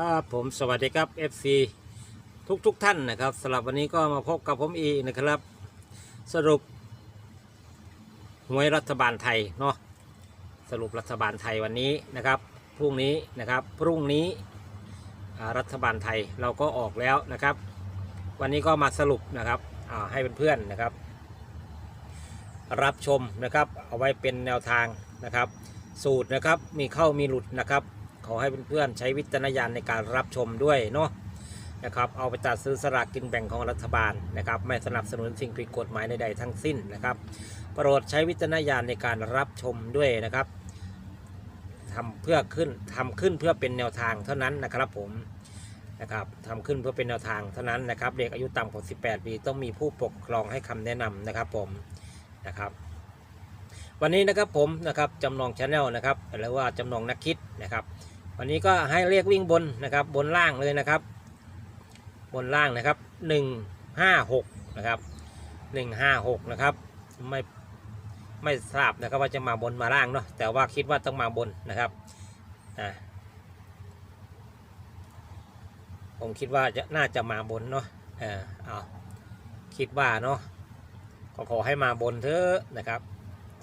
ครับผมสวัสดีครับ FC ทุกทุกๆท่านนะครับสำหรับวันนี้ก็มาพบกับผมอีกนะครับ สรุปหวยรัฐบาลไทยเนาะสรุปรัฐบาลไทยวันนี้นะครับพรุ่งนี้นะครับพรุ่งนี้รัฐบาลไทยเราก็ออกแล้วนะครับ วันนี้ก็มาสรุปนะครับให้เพื่อนๆนะครับ รับชมนะครับเอาไว้เป็นแนวทางนะครับ สูตรนะครับมีเข้ามีหลุดนะครับ ขอให้เพื่อนๆใช้วิจารณญาณในการรับชมด้วยเนาะนะครับเอาไปจัดซื้อสลากกินแบ่งของรัฐบาลนะครับไม่สนับสนุนสิ่งผิดกฎหมายใดๆทั้งสิ้นนะครับโปรดใช้วิจารณญาณในการรับชมด้วยนะครับทำเพื่อขึ้นทำขึ้นเพื่อเป็นแนวทางเท่านั้นนะครับผมนะครับทำขึ้นเพื่อเป็นแนวทางเท่านั้นนะครับ เด็กอายุต่ำกว่า 18 ปี ต้องมีผู้ปกครองให้คำแนะนำนะครับผมนะครับ วันนี้นะครับผมนะครับจำลองชาแนลนะครับหรือว่าจำลองนักคิดนะครับ วันนี้ก็ให้เรียกวิ่งบนนะครับ บนล่างเลยนะครับ บนล่างนะครับหนึ่งห้าหกนะครับหนึ่งห้าหกนะครับไม่ไม่ทราบนะครับว่าจะมาบนมาล่างเนาะแต่ว่าคิดว่าต้องมาบนนะครับผมคิดว่าจะน่าจะมาบนเนาะเออเอาคิดว่าเนาะก็ขอให้มาบนเถอะนะครับ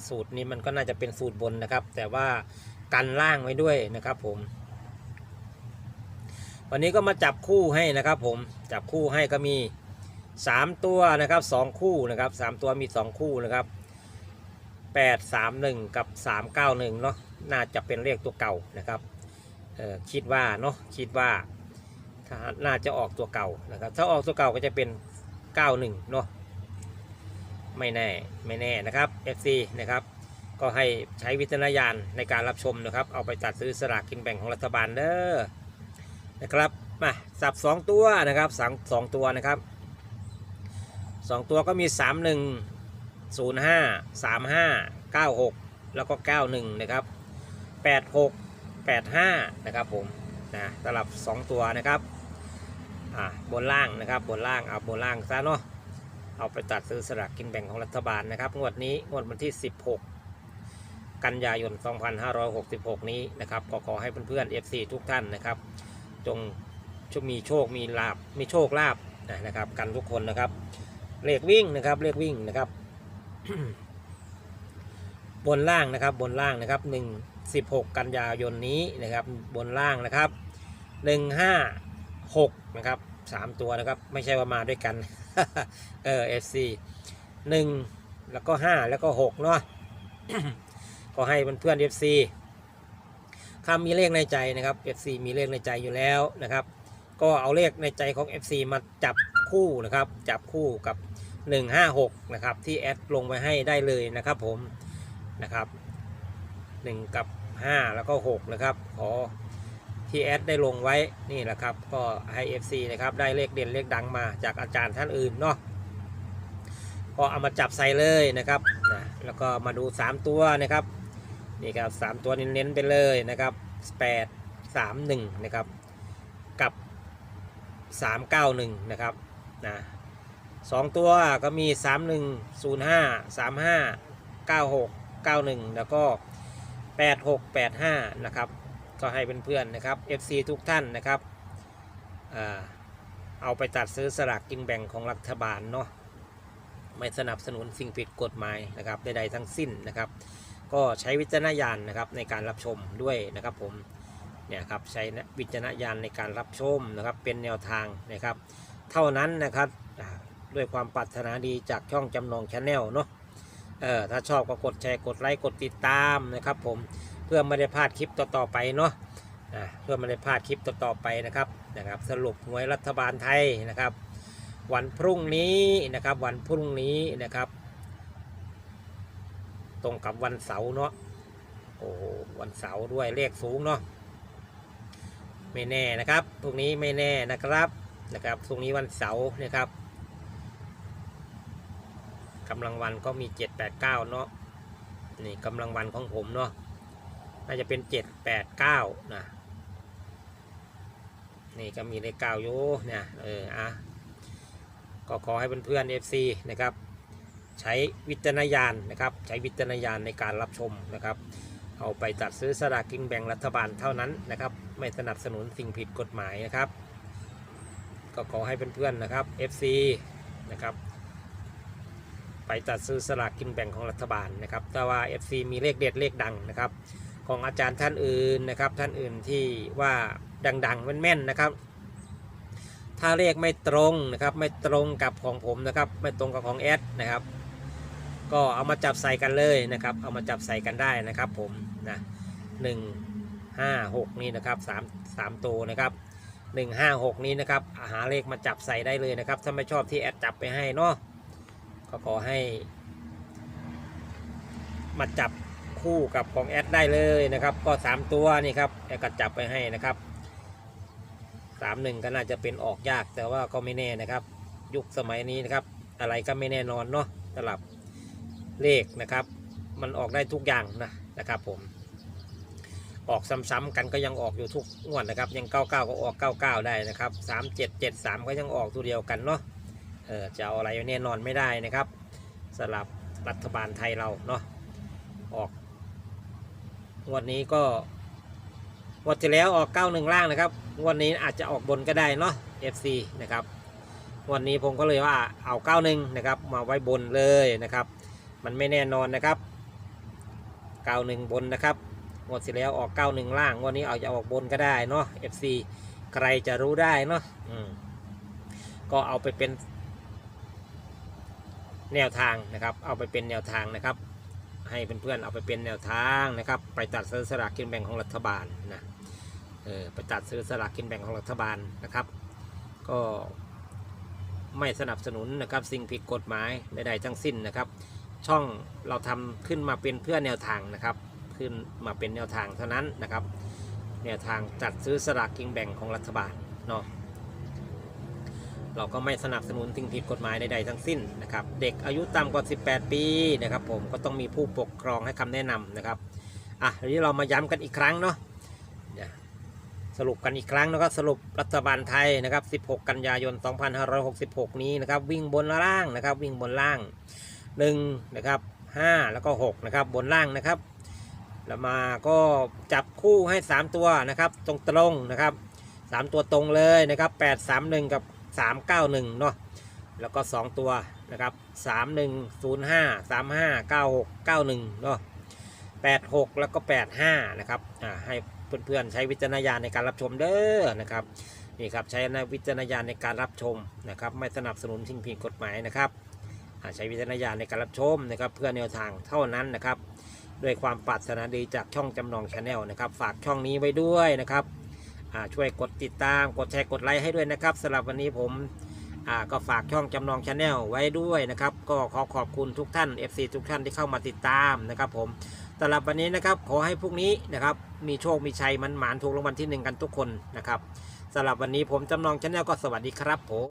สูตรนี้มันก็น่าจะเป็นสูตรบนนะครับ แต่ว่ากันล่างไว้ด้วยนะครับผม วันนี้ก็มาจับคู่ให้นะครับผมจับคู่ให้ก็มี 3 ตัวนะครับ 2 คู่นะครับ 3 ตัวมี 2 คู่นะครับ 8 3 1 กับ 3 9 1เนาะน่าจะเป็นเลขตัวเก่านะครับคิดว่าเนาะคิดว่าถ้าน่าจะออกตัวเก่านะครับ ถ้าออกตัวเก่าก็จะเป็น 91เนาะไม่แน่ไม่แน่นะครับ FC นะครับก็ให้ใช้วิจารณญาณในการรับชมนะครับ เอาไปจัดซื้อสลากกินแบ่งของรัฐบาลเด้อ นะครับมาสับ 2 ตัวนะครับสองสองตัวนะครับ 2 ตัวก็มี 3 1 0 5 3 5 9 6 แล้วก็ 91 นะครับ 86 85 นะครับผมนะสำหรับ 2 ตัวนะครับอ่าบนล่างนะครับบนล่างเอาบนล่างซะเนาะเอาไปตัดซื้อสลากกินแบ่งของรัฐบาลนะครับงวดนี้งวดวันที่ 16 กันยายน 2566 นี้นะครับก็ขอให้เพื่อนๆ FC ทุกท่านนะครับ จงชมีโชคมีลาบมีโชคลาบนะครับ กันทุกคนนะครับเลขวิ่งนะครับเลขวิ่งนะครับ บนล่างนะครับบนล่างนะครับ1 16กันยายนนี้นะครับ บนล่างนะครับ156นะครับสามตัวนะครับ ไม่ใช่ว่ามาด้วยกัน เออ FC หนึ่งแล้วก็ห้าแล้วก็หกเนาะก็ให้เพื่อนๆ FC ถ้ามีเลขในใจนะครับ FC มีเลขในใจอยู่แล้วนะครับ ก็เอาเลขในใจของ FC มาจับคู่นะครับ จับคู่กับ 156 นะครับ ที่แอดลงไว้ให้ได้เลยนะครับผมนะครับ 1 กับ 5 แล้วก็ 6 นะครับ ขอที่แอดได้ลงไว้นี่แหละครับ ก็ให้ FC นะครับได้เลขเด่นเลขดังมาจากอาจารย์ท่านอื่นเนาะก็เอามาจับใส่เลยนะครับนะแล้วก็มาดู 3 ตัวนะครับ นี่ครับสามตัวเน้นๆไปเลยนะครับ8 3 1นะครับกับ391นะครับนะสองตัวก็มี3105 35 96 91แล้วก็86 85นะครับก็ให้เพื่อนๆนะครับ FC ทุกท่านนะครับเอาไปตัดซื้อสลากกินแบ่งของรัฐบาลเนาะไม่สนับสนุนสิ่งผิดกฎหมายนะครับใดๆทั้งสิ้นนะครับ ก็ใช้วิจารณญาณนะครับในการรับชมด้วยนะครับผมเนี่ยครับใช้วิจารณญาณในการรับชมนะครับเป็นแนวทางนะครับ เท่านั้นนะครับด้วยความปรารถนาดีจากช่องจำนองชาแนลเนาะเออถ้าชอบก็กดแชร์กดไลค์กดติดตามนะครับ ผมเพื่อไม่ได้พลาดคลิปต่อๆไปเนาะอ่าเพื่อไม่ได้พลาดคลิปต่อๆไปนะครับนะครับ สรุปหวยรัฐบาลไทยนะครับ วันพรุ่งนี้นะครับวันพรุ่งนี้นะครับ ตรงกับวันเสาร์เนาะโอ้โหวันเสาร์ด้วยเลขสูงเนาะไม่แน่นะครับพรุ่งนี้ไม่แน่นะครับนะครับพรุ่งนี้วันเสาร์นะครับกำลังวันก็มี 7 8 9 เนาะนี่กำลังวันของผมเนาะน่าจะเป็นเจ็ดแปดเก้านะนี่ก็มีเลขเก้าอยู่เนี่ยเอออะก็ขอให้เพื่อนๆเอฟซีนะครับ ใช้วิจารณญาณนะครับใช้วิจารณญาณในการรับชมนะครับ เอาไปตัดซื้อสลากกินแบ่งรัฐบาลเท่านั้นนะครับ ไม่สนับสนุนสิ่งผิดกฎหมายนะครับ ก็ขอให้เพื่อนๆนะครับ FC นะครับไปจัดซื้อสลากกินแบ่งของรัฐบาลนะครับแต่ว่า FC มีเลขเด็ดเลขดังนะครับ ของอาจารย์ท่านอื่นนะครับท่านอื่นที่ว่าดังๆแม่นๆนะครับถ้าเลขไม่ตรงนะครับไม่ตรงกับของผมนะครับไม่ตรงกับของแอดนะครับ ก็เอามาจับใส่กันเลยนะครับ เอามาจับใส่กันได้นะครับ ผมนะหนึ่งห้าหกนี่นะครับสามสามตัวนะครับหนึ่งห้าหกนี้นะครับหาเลขมาจับใส่ได้เลยนะครับ ถ้าไม่ชอบที่แอดจับไปให้เนาะก็ขอให้ มาจับคู่กับของแอดได้เลยนะครับ ก็สามตัวนี่ครับแอดก็จับไปให้นะครับสามหนึ่งก็น่าจะเป็นออกยากแต่ว่าก็ไม่แน่นะครับ ยุคสมัยนี้นะครับ อะไรก็ไม่แน่นอนเนาะสำหรับ เลขนะครับ มันออกได้ทุกอย่างนะนะครับผมออกซ้ำๆกันก็ยังออกอยู่ทุกงวดนะครับ ยัง 99 ก็ออก 99 ได้นะครับ3773 ก็ยังออกตัวเดียวกันเนาะเออจะเอาอะไรแน่นอนไม่ได้นะครับสำหรับรัฐบาลไทยเราเนาะออกงวดนี้ก็งวดที่แล้วออก 91 ล่างนะครับงวดนี้อาจจะออกบนก็ได้เนาะ FC นะครับวันนี้ผมก็เลยว่าเอา 91 นะครับ มาไว้บนเลยนะครับ มันไม่แน่นอนนะครับ 91 บนนะครับงวดที่แล้วออก 91 ล่างวดนี้เอาจะออกบนก็ได้เนาะ FC ใครจะรู้ได้เนาะอืมก็เอาไปเป็นแนวทางนะครับ เอาไปเป็นแนวทางนะครับ ให้เพื่อนๆเอาไปเป็นแนวทางนะครับ ไปตัดซื้อสลากกินแบ่งของรัฐบาลนะเออไปตัดซื้อสลากกินแบ่งของรัฐบาลนะครับ ก็ไม่สนับสนุนนะครับ สิ่งผิดกฎหมายใดๆทั้งสิ้นนะครับ ช่องเราทำขึ้นมาเป็นเพื่อแนวทางนะครับ ขึ้นมาเป็นแนวทางเท่านั้นนะครับ แนวทางจัดซื้อสลากกินแบ่งของรัฐบาลเนาะเราก็ไม่สนับสนุนสิ่งผิดกฎหมายใดๆทั้งสิ้นนะครับ เด็กอายุต่ำกว่า 18 ปีนะครับผมก็ต้องมีผู้ปกครองให้คำแนะนำนะครับอะทีนี้เรามาย้ำกันอีกครั้งเนาะสรุปกันอีกครั้งนะครับสรุปรัฐบาลไทยนะครับ 16 กันยายน 2566 นี้นะครับ วิ่งบนล่างนะครับ วิ่งบนล่าง 1นะครับ5 แล้วก็6นะครับบนล่างนะครับแล้วมาก็จับคู่ให้ 3 ตัวนะครับตรงตรงนะครับ 3 ตัวตรงเลยนะครับ8 3 1 กับ 3 9 1เนาะแล้วก็ 2 ตัวนะครับ3 1 0 5 3 5 9 6 9 1เนาะ8 6 แล้วก็ 8 5นะครับอ่าให้เพื่อนๆใช้วิจารณญาณในการรับชมเด้อนะครับนี่ครับใช้วิจารณญาณในการรับชมนะครับ ไม่สนับสนุนสิ่งผิดกฎหมายนะครับ ใช้วิจารณญาณในการรับชมนะครับเพื่อแนวทางเท่านั้นนะครับ ด้วยความปรารถนาดีจากช่องจำนองชาแนลนะครับ ฝากช่องนี้ไว้ด้วยนะครับช่วยกดติดตามกดแชร์กดไลค์ให้ด้วยนะครับสำหรับวันนี้ผมก็ฝากช่องจำนองชาแนลไว้ด้วยนะครับ ก็ขอขอบคุณทุกท่าน FC ทุกท่านที่เข้ามาติดตามนะครับ ผมสำหรับวันนี้นะครับขอให้พรุ่งนี้นะครับมีโชคมีชัยมันหมานถูกรางวัลที่หนึ่งกันทุกคนนะครับสำหรับวันนี้ผมจำนองชาแนลก็สวัสดีครับผม